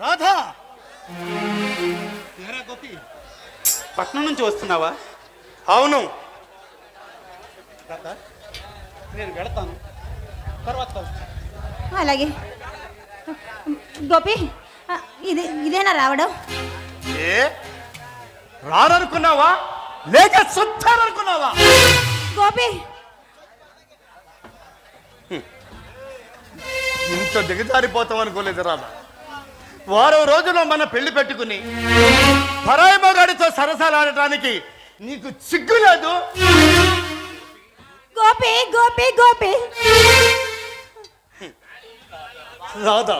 రాధా! ఏరా గోపి? పట్నం నుంచి వస్తున్నావా? అవును. రాధా నేను వెళతాను. తర్వాత. అలాగే. గోపి ఇది ఇదేనా రావడం? ఏ? రాననుకున్నావా లేక సుత్తాననుకున్నావా గోపి ఇంత దిగజారిపోతాం అనుకోలేదు రాదా వారం రోజులు మన పెళ్ళి పెట్టుకుని పరాయి మగాడితో సరసాలాడటానికి నీకు సిగ్గు లేదు? గోపి గోపి గోపి. రాధా.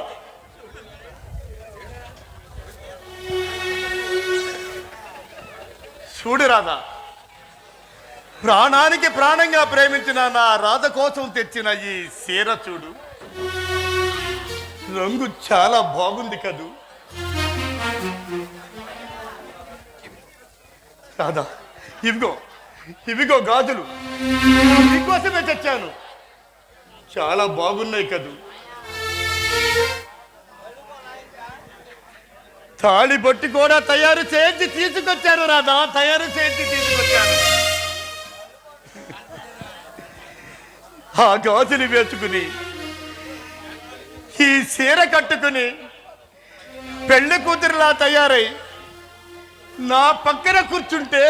చూడు రాధా. ప్రాణానికి ప్రాణంగా ప్రేమించిన నా రాధ కోసం తెచ్చిన ఈ సీర చూడు. రంగు చాలా బాగుంది కదూ. రాధా ఇవిగో ఇవిగో గాజులు. నీకోసమే తెచ్చాను. చాలా బాగున్నాయి కదూ. తాళి బొట్టి కూడా తయారు చేసి తీసుకొచ్చారు రాధా తయారు చేసి తీసుకొచ్చారు. ఆ గాజులు వేసుకుని ఈ చీర కట్టుకుని పెళ్ళి కూతురులా తయారై నా పక్కన కూర్చుంటే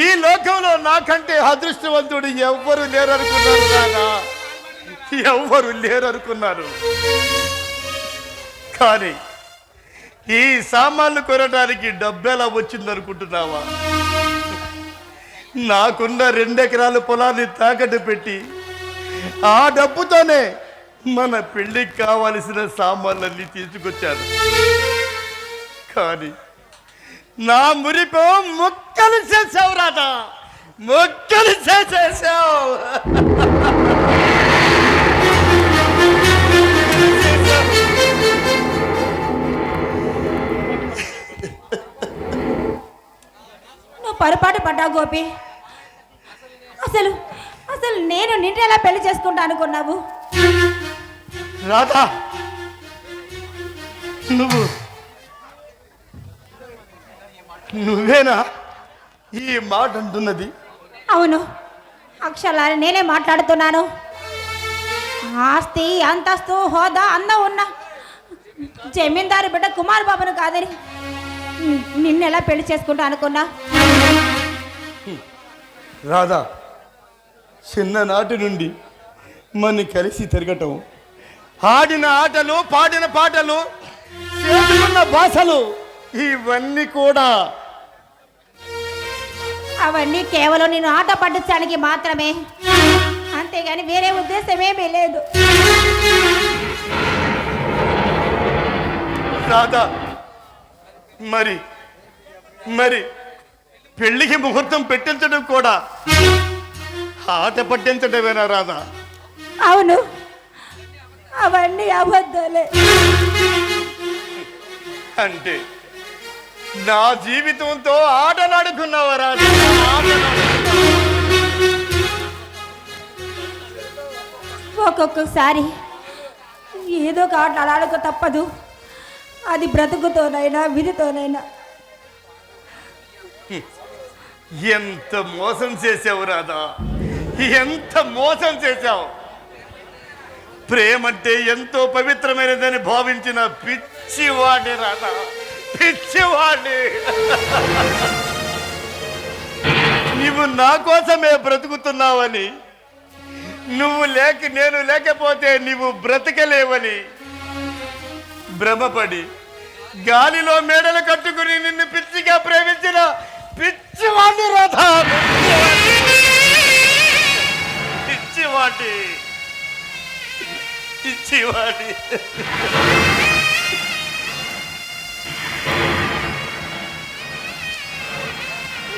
ఈ లోకంలో నాకంటే అదృష్టవంతుడు ఎవ్వరు లేరనుకున్నారు రాదా ఎవ్వరు లేరనుకున్నారు. కానీ ఈ సామాన్లు కొనడానికి డబ్బెలా వచ్చిందనుకుంటున్నావా? నాకున్న రెండెకరాల పొలాన్ని తాకట్టు పెట్టి ఆ డబ్బుతోనే మన పెళ్ళికి కావలసిన సామాన్లన్నీ తీసుకొచ్చాను కానీ నా మురిపో ముక్కలు చేసావు రాట ముక్కలు చేసేసావు. నువ్వు పొరపాటు పడ్డావు గోపి. అసలు అసలు నేను నిన్ను ఎలా పెళ్ళి చేసుకుంటా అనుకున్నావు? రాధా! నువ్వు నువ్వేనా ఈ మాట అంటున్నది? అవును. అక్షరాలు నేనే మాట్లాడుతున్నాను. ఆస్తి అంతస్తు హోదా అందం ఉన్న జమీందారు బిడ్డ కుమార్ బాబును కాదని నిన్ను ఎలా పెళ్ళి చేసుకుంటా అనుకున్నా? రాధా చిన్ననాటి నుండి మన కలిసి తిరగటం ఆడిన ఆటలు పాడిన పాటలు భాషలు ఇవన్నీ కూడా అవన్నీ కేవలం నేను ఆట పట్టించడానికి మాత్రమే. అంతేగాని వేరే ఉద్దేశం ఏమీ లేదు. రాధా మరి మరి పెళ్ళికి ముహూర్తం పెట్టించడం కూడా ఆట పట్టించడమేనా రాధా? అవును. అవన్నీ అబద్ధాలే. అంటే నా జీవితంతో ఆటలాడుకున్నావా రాధా ఆటలాడుకున్నావా? ఒక్కొక్కసారి ఏదో ఒక ఆట ఆడాలక తప్పదు. అది బ్రతుకుతోనైనా విధితోనైనా. ఎంత మోసం చేసావు రాధా? ఎంత మోసం చేశావు? ప్రేమంటే ఎంతో పవిత్రమైనదని భావించిన పిచ్చివాడి రాధా పిచ్చివాడి నీవు నా కోసమే బ్రతుకుతున్నావని నువ్వు లేక నేను లేకపోతే నీవు బ్రతకలేవని భ్రమపడి గాలిలో మేడలు కట్టుకుని నిన్ను పిచ్చిగా ప్రేమించిన పిచ్చివాడి రథ పిచ్చివాడి పిచ్చివాడి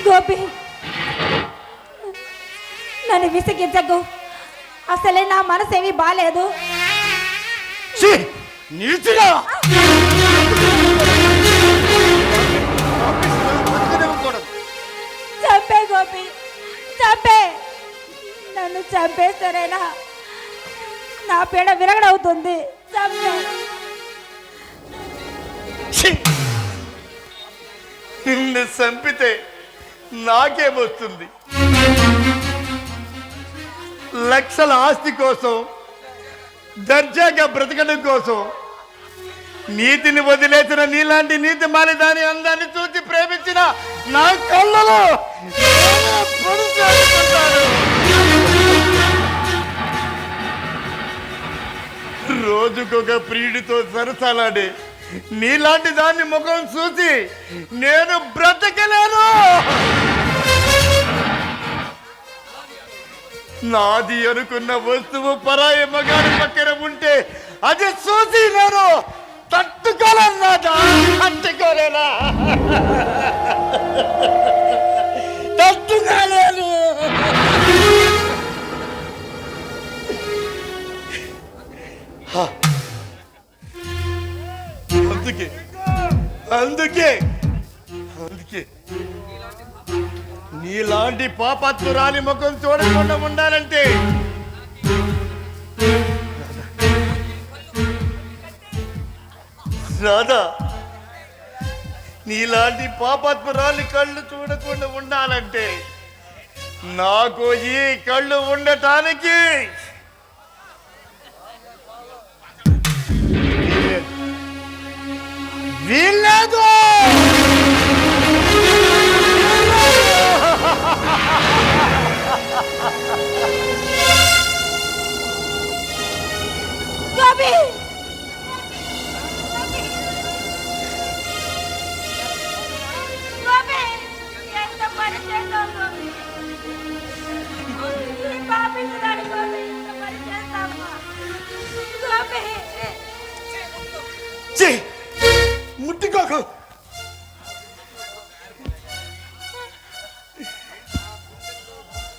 గోపి నన్ను విసిగించకు. అసలే నా మనసు ఏమీ బాగాలేదు. చంపే గోపి చంపే. నన్ను చంపేస్తారేనా? నా పేడ విరగడవుతుంది. నిన్ను చంపితే నాకేమొస్తుంది? లక్షల ఆస్తి కోసం దర్జాగా బ్రతకడం కోసం నీతిని వదిలేసిన నీలాంటి నీతి మాలి దాని అందాన్ని చూసి ప్రేమించిన నా కళ్ళలో రోజుకొక ప్రియుడితో సరసాలాడే. నీలాంటి దాన్ని ముఖం చూసి నేను బ్రతకలేను! నాది అనుకున్న వస్తువు పరాయి మగాడి పక్కన ఉంటే అది చూసి నేను తట్టుకోలేను నాదా తట్టుకోలేనా? తట్టుకోలేను! అందుకే అందుకే అందుకే. నీలాంటి పాపత్తురాలి ముఖం చూడకుండా ఉండాలంటే. రాధా నీలాంటి పాపాత్మరాలి కళ్ళు చూడకుండా ఉండాలంటే నాకు ఈ కళ్ళు ఉండటానికి వీల్లేదు! గోపి! గోపి! ఎంత పని చేసావు? ముట్టుకోకు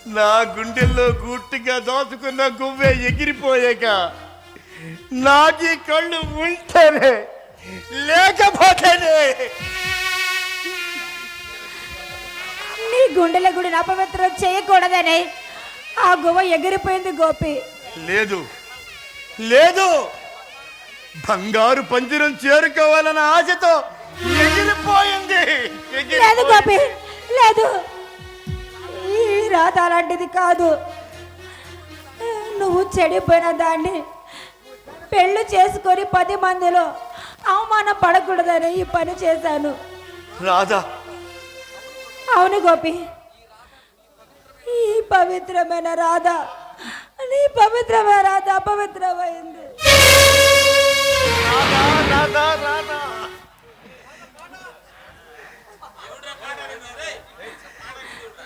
నా గుండెల్లో గుట్టుగా దాచుకున్న గువ్వే ఎగిరిపోయాక నాకు కళ్ళు ఉంటేనే లేకపోతేనే. నీ గుండెల గుడిని అపవిత్రం చేయకూడదని. ఆ గువ్వ ఎగిరిపోయింది గోపి. లేదు. లేదు. బంగారు పంజరం చేరుకోవాలన్న ఆశతో ఎగిరిపోయింది. ఎగిరి- లేదు గోపి లేదు. ఈ రాత అలాంటిది కాదు. నువ్వు చెడిపోయిన దాన్ని పెళ్ళి చేసుకొని పది మందిలో అవమానం పడకూడదని ఈ పని చేశాను. రాధా. అవును గోపి. ఈ పవిత్రమైన రాధ నీ పవిత్రమైన రాధ అపవిత్రమైంది.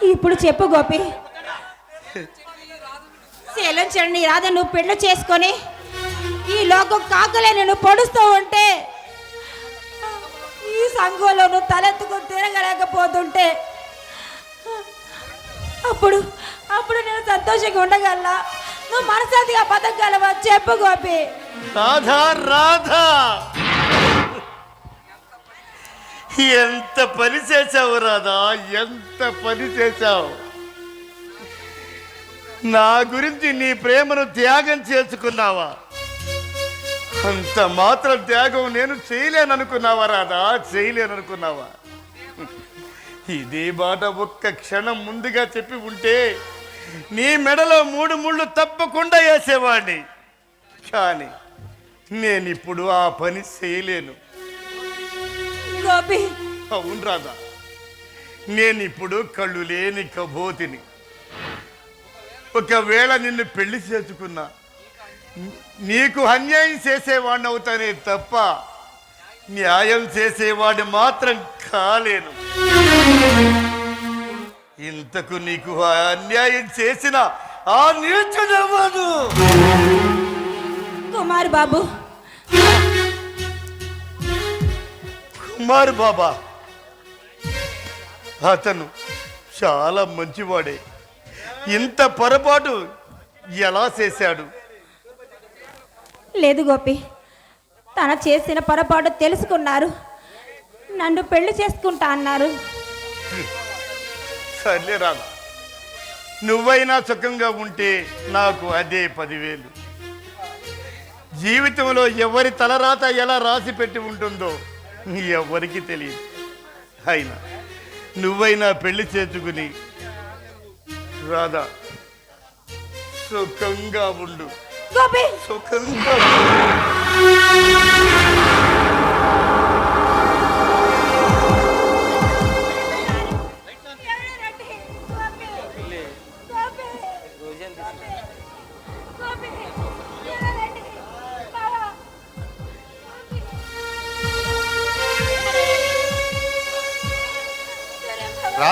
ఇప్పుడు చెప్పు గోపి. శీలించండి రాధ నువ్వు పెళ్ళి చేసుకొని ఈ లోకం కాకలే నేను పొడుస్తూ ఉంటే ఈ సంఘంలో నువ్వు తలెత్తుకుని తిరగలేకపోతుంటే అప్పుడు అప్పుడు నేను సంతోషంగా ఉండగల నువ్వు మనసాదిగా బతకగలవా? చెప్పు గోపి. రాధా రాధా. ఎంత పని చేశావు రాధా ఎంత పని చేశావు. నా గురించి నీ ప్రేమను త్యాగం చేసుకున్నావా? అంత మాత్రం త్యాగం నేను చేయలేననుకున్నావా రాధా చేయలేననుకున్నావా? ఇదే మాట ఒక్క క్షణం ముందుగా చెప్పి ఉంటే నీ మెడలో మూడు ముళ్ళు తప్పకుండా వేసేవాడిని. కానీ నేనిప్పుడు ఆ పని చేయలేను. గోపి. అవును రాదా నేనిప్పుడు కళ్ళు లేని కబోతిని. ఒకవేళ నిన్ను పెళ్ళి చేసుకున్నా నీకు అన్యాయం చేసేవాడిని అవుతానే తప్ప న్యాయం చేసేవాడు మాత్రం కాలేను. ఇంతకు నీకు అన్యాయం చేసిన ఆ నీచుడెవడు? కుమార్ బాబు. కుమార్ బాబా. అతను చాలా మంచివాడే. ఇంత పొరపాటు ఎలా చేశాడు? లేదు గోపి తన చేసిన పొరపాటు తెలుసుకున్నారు. నన్ను పెళ్ళి చేసుకుంటా అన్నారు. సర్లే రాదా నువ్వైనా సుఖంగా ఉంటే నాకు అదే పదివేలు. జీవితంలో ఎవరి తలరాత ఎలా రాసి పెట్టి ఉంటుందో ఎవరికి తెలియదు. అయినా నువ్వైనా పెళ్ళి చేసుకుని రాధా సుఖంగా ఉండు. సుఖంగా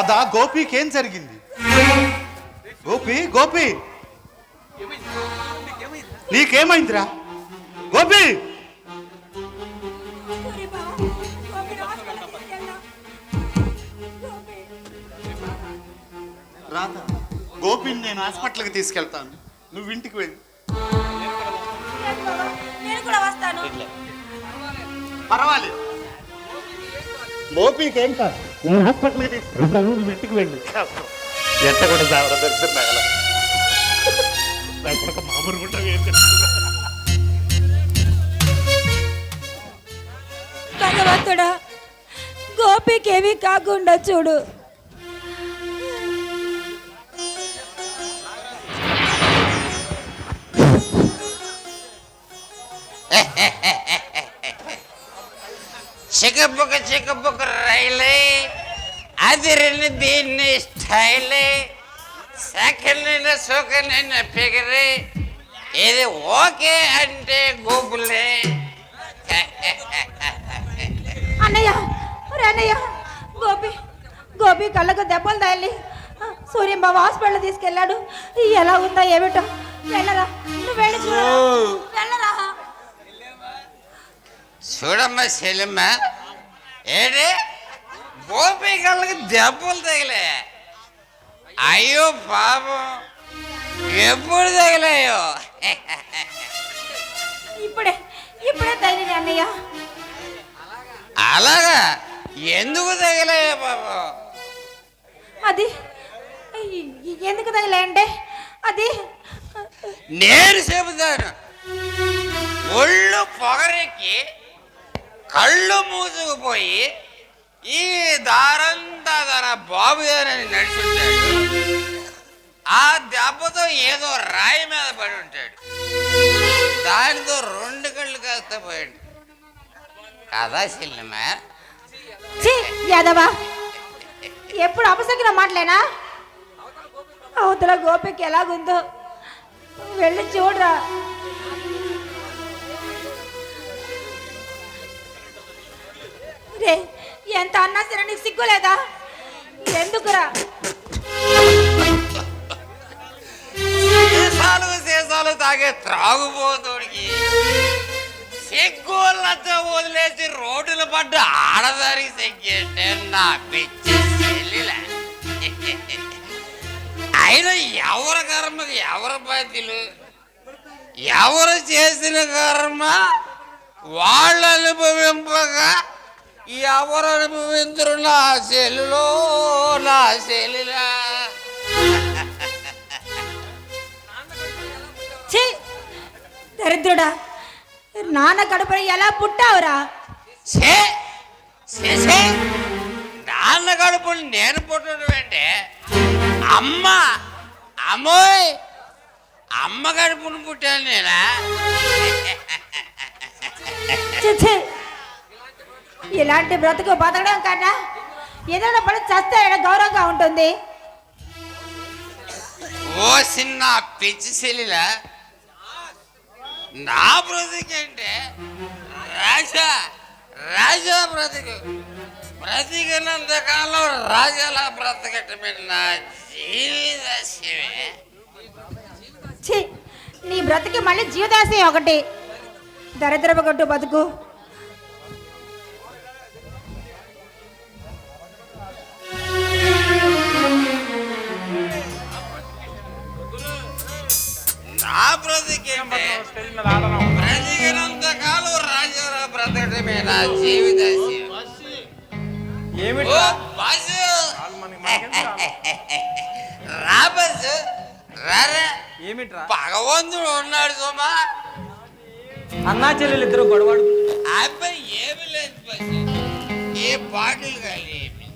రాధా గోపికి ఏం జరిగింది? గోపి గోపి! నీకేమైందిరా? గోపి! రాధా గోపిని నేను హాస్పిటల్కి తీసుకెళ్తాను. నువ్వు ఇంటికి వెళ్ళి. పర్వాలేదు. గోపికి ఏం కాదు నేను హాస్పిటల్కి ఇంటికి వెళ్ళి. ఎట్ట కూడా చావరా దరిద్రం నగల. మామూలు ఉంటావు భగవంతుడా గోపికేమీ కాకుండా చూడు. చికబుక చికబుక రైలే అదిరిని దీన్ని స్టైలే సెకండ్ సుఖనైన ఫిగరే ఇది ఓకే అంటే గూగులే అన్నయ్య అన్నయ్య గోపి గోపి కళ్ళకు దెబ్బలు తగిలి సూర్యం బాబు హాస్పిటల్ తీసుకెళ్ళాడు. ఎలా ఉందా ఏమిటో వెళ్ళరా నువ్వు వెళ్ళరా. చూడమ్మ సెలిమ్మ ఏడే గోపికళ్ళకి దెబ్బలు తగిలే అయ్యో పాపం. ఎప్పుడు తగిలాయో? ఇప్పుడే ఇప్పుడే తగిలింది అన్నయ్య. అలాగా? ఎందుకు తగిలాయో పాపం? అది ఎందుకు తగిలే అంటే అది నేను చెబుతాను. ఒళ్ళు పొగరెక్కి కళ్ళు మూసుకుపోయి ఈ దారంతా తన బాబు అని నడుచుంటాడు. ఆ దెబ్బతో ఏదో రాయి మీద పడి ఉంటాడు. దానితో రెండు కళ్ళు కాస్త పోయాడు. కదా సినిమా? యాదవా. ఎప్పుడు అపసగిన మాటలేనా? అవతల గోపికి ఎలాగుందో. వెళ్ళి చూడరా. రే ఎంత అన్నా సరే నీకు సిగ్గులేదా ఎందుకురా? సీసాలు సీసాలు తాగే త్రాగుబోతుడికి సిగ్గులతో వదిలేసి రోడ్డుల పడ్డ ఆడదారికి సిగ్గంటే నా పిచ్చి చెల్లిలే. అయినా ఎవరి కర్మకి ఎవరి బాధ్యులు? ఎవరు చేసిన కర్మ వాళ్ళు అనుభవింపగా ఎవరు అనుభవించరు నా చెల్లులో నా చెల్లిలా ఛీ దరిద్రుడా నాన్న కడుపున ఎలా పుట్టావురా ఛే! ఛే, ఛే! నాన్న కడుపుని నేను పుట్టడం అంటే అమ్మ అమ్మోయ్ అమ్మ కడుపుని పుట్టాను నేనా. ఇలాంటి బ్రతుకు బతకడం కన్నా ఏదైనా పని చస్తే గౌరవంగా ఉంటుంది. ఓ చిన్న పిచ్చి నా బ్రతికంటే రాజా రాజా బ్రతుకు. బ్రతికినంత కాలం రాజాలా బ్రతకటమే నా జీవితమే ఛీ నీ బ్రతికి మళ్ళీ జీవదాశయం ఒకటి. దరిద్రపు గట్టు బతుకు. నా బ్రతికేంటే బ్రతికినంత కాలం రాజాలా బ్రతకటమే నా జీవితశయం ఓ బస్సు రా బస్సు రారా ఏమిట్రా? భగవంతుడు ఉన్నాడు సోమా. అన్నా చెల్లెలు ఇద్దరు గొడవాడు. అబ్బాయి ఏమి లేదు ఏ బాటిల్ కానీ ఏమి?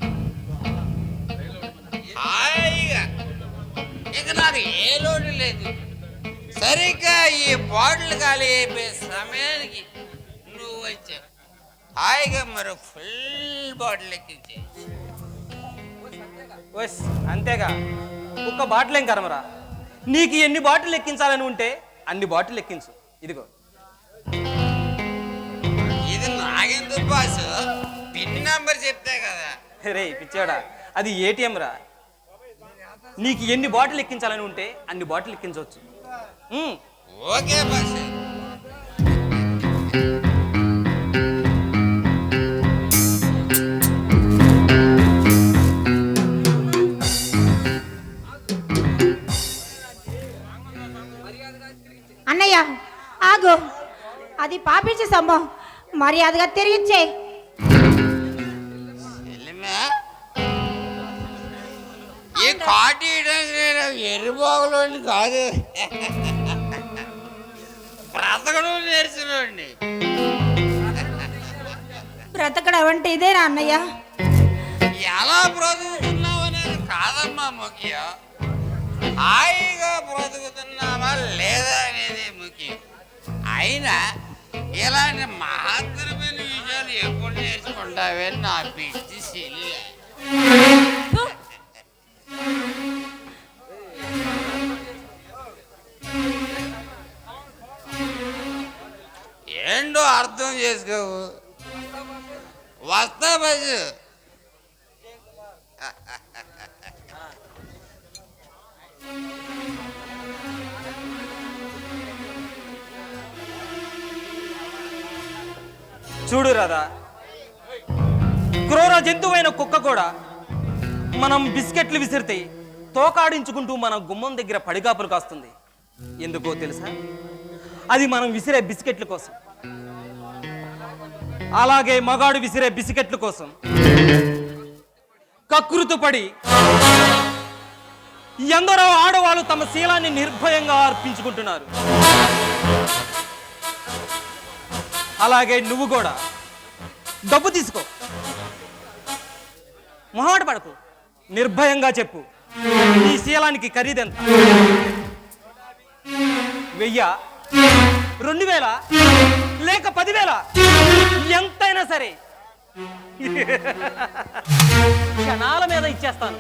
హాయిగా. ఇక నాకు ఏ లోటు లేదు. సరిగ్గా ఈ బాటిల్ ఖాళీ అయిపోయే సమయానికి నువ్వు వచ్చావు. హాయిగా మరి ఫుల్ బాటిల్ ఎక్కించే. వస్ అంతేగా? ఒక్క బాటిల్ ఏం కరమరా? నీకు ఎన్ని బాటిల్ ఎక్కించాలని ఉంటే అన్ని బాటిల్ ఎక్కించు. ఇదిగో. ఇది నాగెందుకు బాసు? పిన్ నంబర్ చెప్తే కదా. రే పిచ్చాడా అది ఏటీఎం రా. నీకు ఎన్ని బాటిల్ ఎక్కించాలని ఉంటే అన్ని బాటిల్ ఎక్కించవచ్చు. ఉమ్, ఓకే బాసు అన్నయ్య ఆగు అది పాపించే సొమ్ము మర్యాదగా తిరిగిచ్చే చెల్లిమే ఈ కాటి ఎర్రిబాగులోని కాదు బ్రతకడం నేర్చుకోండి బ్రతకడం అంటే ఇదేనా అన్నయ్య. ఎలా బ్రతుకుతున్నావు అనేది కాదమ్మా ముఖ్యం. హాయిగా బ్రతుకుతున్నావా లేదా అనేది ముఖ్యం. అయినా ఇలాంటి మహత్తరమైన విషయాలు ఎప్పుడు నేర్చుకుంటావే నా పిచ్చి ఏంటో అర్థం చేసుకోవు వస్తా బస్సు. చూడు రాదా క్రూర జంతువైన కుక్క కూడా మనం బిస్కెట్లు విసిరితే తోకాడించుకుంటూ మన గుమ్మం దగ్గర పడిగాపులు కాస్తుంది. ఎందుకో తెలుసా? అది మనం విసిరే బిస్కెట్ల కోసం. అలాగే మగాడు విసిరే బిస్కెట్ల కోసం. కకృతు పడి ఎందరో ఆడవాళ్ళు తమ శీలాన్ని నిర్భయంగా అర్పించుకుంటున్నారు. అలాగే నువ్వు కూడా. డబ్బు తీసుకో. మొహాట పడకు. నిర్భయంగా చెప్పు. నీ శీలానికి ఖరీదెంత? వెయ్యా. రెండు వేల లేక పదివేల? ఎంతైనా సరే. క్షణాల మీద ఇచ్చేస్తాను.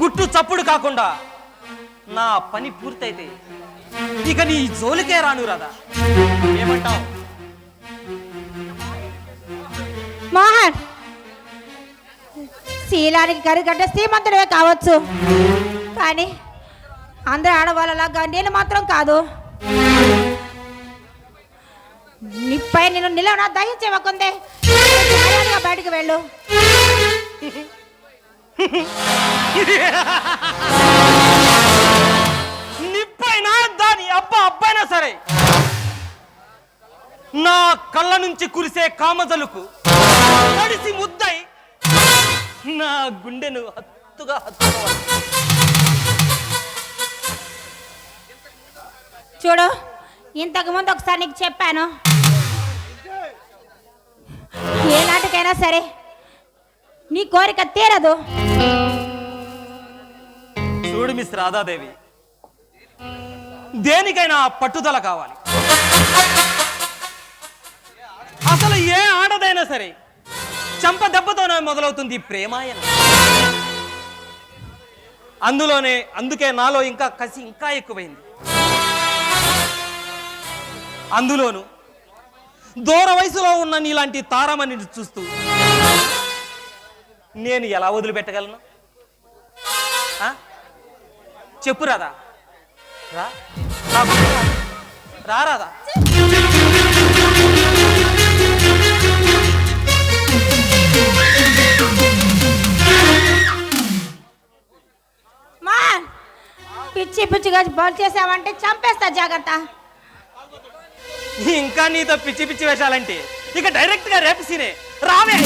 గుట్టు చప్పుడు కాకుండా నా పని పూర్తయితే ఇక నీ జోలికే రాను రాదా ఏమంటావు? మోహన్ శీలానికి కరిగడ్డ శ్రీమంతుడే కావచ్చు. కానీ అందరూ ఆడవాళ్ళలాగా నేను మాత్రం కాదు. నిప్పై నేను నిలవనా? దయించవకుందే మర్యాదగా బయటికి వెళ్ళు. నిప్పైనా దాని అబ్బ అబ్బాయినా సరే. నా కళ్ళ నుంచి కురిసే కామజలుకు తడిసి ముద్దై నా గుండెను హత్తుగా హత్తుకోవాలి. చూడు ఇంతకు ముందు ఒకసారి నీకు చెప్పాను. ఏ నాటికైనా సరే నీ కోరిక తీరదు. చూడు మిస్ రాధాదేవి దేనికైనా పట్టుదల కావాలి. అసలు ఏ ఆడదైనా సరే చంప దెబ్బతోనే మొదలవుతుంది ప్రేమాయణం. అందులోనే అందుకే నాలో ఇంకా కసి ఇంకా ఎక్కువైంది. అందులోను దూర వయసులో ఉన్న నీలాంటి తారమని చూస్తూ నేను ఎలా వదిలిపెట్టగలను? చెప్పు రాదా రా. రా రాదా మా పిచ్చి పిచ్చిగా బాల్ చేసావంటే చంపేస్తా జాగ్రత్త. ఇంకా నీతో పిచ్చి పిచ్చి వేషాలంటే ఇక డైరెక్ట్గా రేపు సీనే. రావే.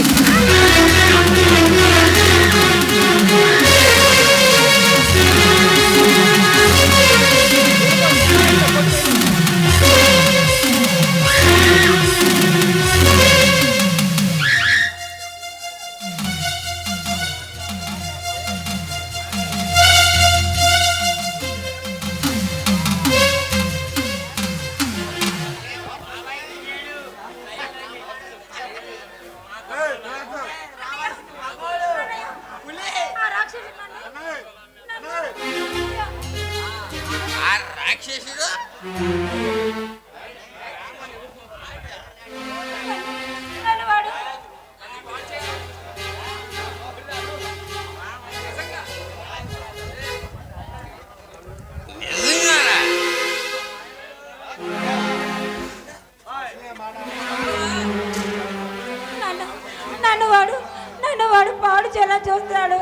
నన్ను వాడు నన్ను వాడు పాడు చేయాలని చూస్తున్నాడు.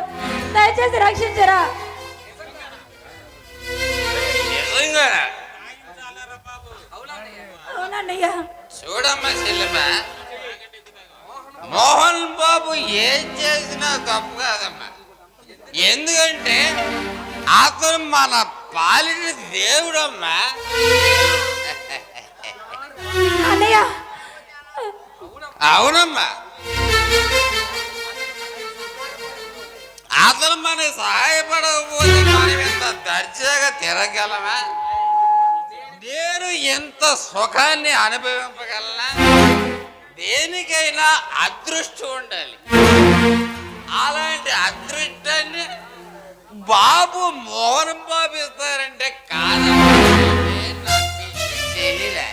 దయచేసి రక్షించరా? అవునన్నయ్య. చూడమ్మా చెల్లెమ్మ. మోహన్ బాబు ఏం చేసినా తప్పు కాదమ్మా. ఎందుకంటే అతను మన పాలిన దేవుడమ్మా. అవునమ్మా. అతను మన సహాయపడకపోతే మనం ఎంత దర్జాగా తిరగలమా నేను ఎంత సుఖాన్ని అనుభవింపగలనా? దేనికైనా అదృష్టం ఉండాలి. అలాంటి అదృష్టాన్ని బాబు మోహన్ బాబు ఇస్తారంటే కాదు తెలియలే.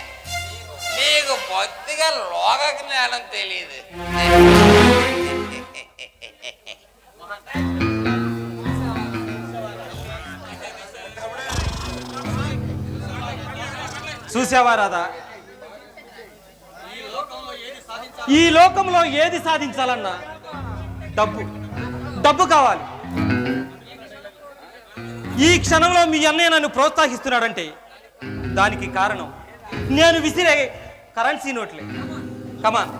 నీకు బొత్తిగా లోక జ్ఞానం తెలియదు చూసావా రాధా? ఈ లోకంలో ఏది సాధించాలన్నా డబ్బు. డబ్బు కావాలి. ఈ క్షణంలో మీ అన్నయ్య నన్ను ప్రోత్సహిస్తున్నాడంటే దానికి కారణం నేను విసిరే కరెన్సీ నోట్లే. కమాన్